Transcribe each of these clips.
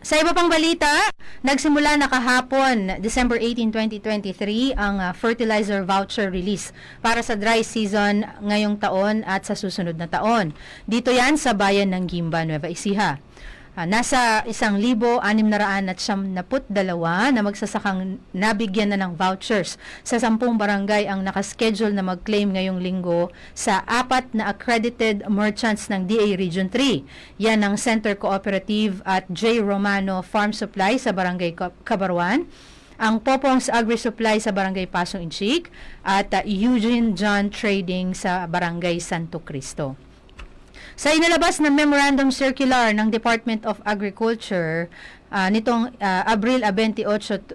Sa iba pang balita, nagsimula na kahapon, December 18, 2023, ang ah, fertilizer voucher release para sa dry season ngayong taon at sa susunod na taon. Dito yan sa bayan ng Gimba, Nueva Ecija. Ah, nasa isang libo anim na raan at siyam naput dalawa na magsasakang nabigyan na ng vouchers sa sampung barangay ang nakaschedule na mag-claim ngayong linggo sa apat na accredited merchants ng DA Region 3. Yan ang Center Cooperative at J. Romano Farm Supply sa Barangay Ka- Kabarwan ang Popongs Agri-Supply sa Barangay Pasong Inchik at ah, Eugene John Trading sa Barangay Santo Cristo. Sa inilabas na Memorandum Circular ng Department of Agriculture ah, nitong ah, Abril 28,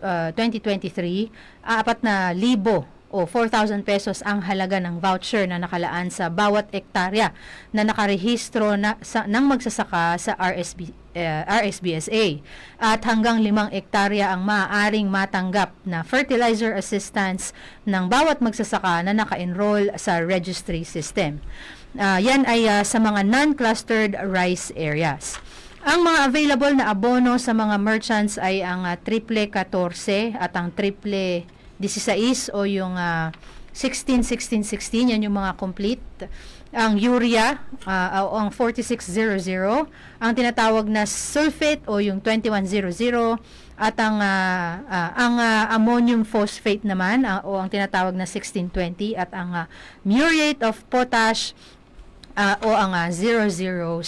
ah, 2023, ah, apat na libo o 4,000 pesos ang halaga ng voucher na nakalaan sa bawat ektarya na nakarehistro na, sa, ng magsasaka sa RSB, eh, RSBSA. At hanggang limang ektarya ang maaaring matanggap na fertilizer assistance ng bawat magsasaka na naka-enroll sa registry system. Ah, yan ay ah, sa mga non-clustered rice areas. Ang mga available na abono sa mga merchants ay ang ah, triple 14 at ang triple 16 o yung ah, 16, 16, 16. Yan yung mga complete. Ang urea o ang 4600. Ang tinatawag na sulfate o yung 2100 at ang ah, ah, ang ah, ammonium phosphate naman ah, o ang tinatawag na 1620 at ang ah, muriate of potash Ah, o ang ah, 0060.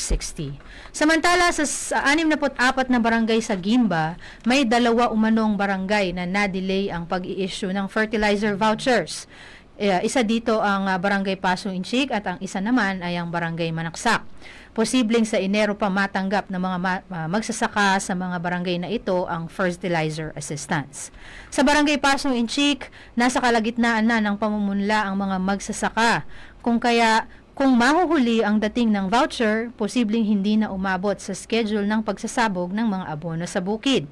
Samantala sa, sa 64 na barangay sa Gimba, may dalawa umanong barangay na na-delay ang pag-i-issue ng fertilizer vouchers. Eh, isa dito ang ah, barangay Pasong Inchik at ang isa naman ay ang barangay Manaksak. Posibleng sa Enero pa matanggap ng mga ma- ah, magsasaka sa mga barangay na ito ang fertilizer assistance. Sa barangay Pasong Inchik, nasa kalagitnaan na ng pamumunla ang mga magsasaka. Kung kaya kung mahuhuli ang dating ng voucher, posibleng hindi na umabot sa schedule ng pagsasabog ng mga abono sa bukid.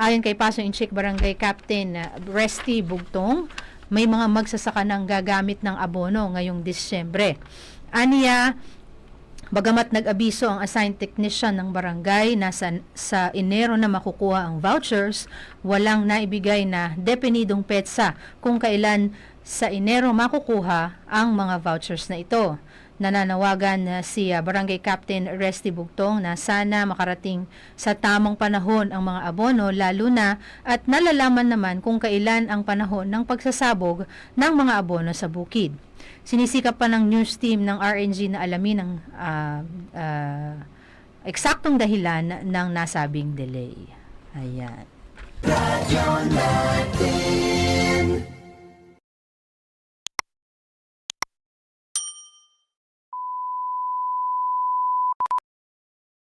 Ayon kay Pasong Inchik Barangay Captain uh, Resty Bugtong, may mga magsasaka ng gagamit ng abono ngayong Disyembre. Aniya, Bagamat nag-abiso ang assigned technician ng barangay na sa, sa Enero na makukuha ang vouchers, walang naibigay na depenidong petsa kung kailan sa Enero makukuha ang mga vouchers na ito. Nananawagan na si Barangay Captain Resty Bugtong na sana makarating sa tamang panahon ang mga abono lalo na at nalalaman naman kung kailan ang panahon ng pagsasabog ng mga abono sa bukid. Sinisikap pa ng news team ng RNG na alamin ang ah, ah, eksaktong dahilan ng nasabing delay. Ayan.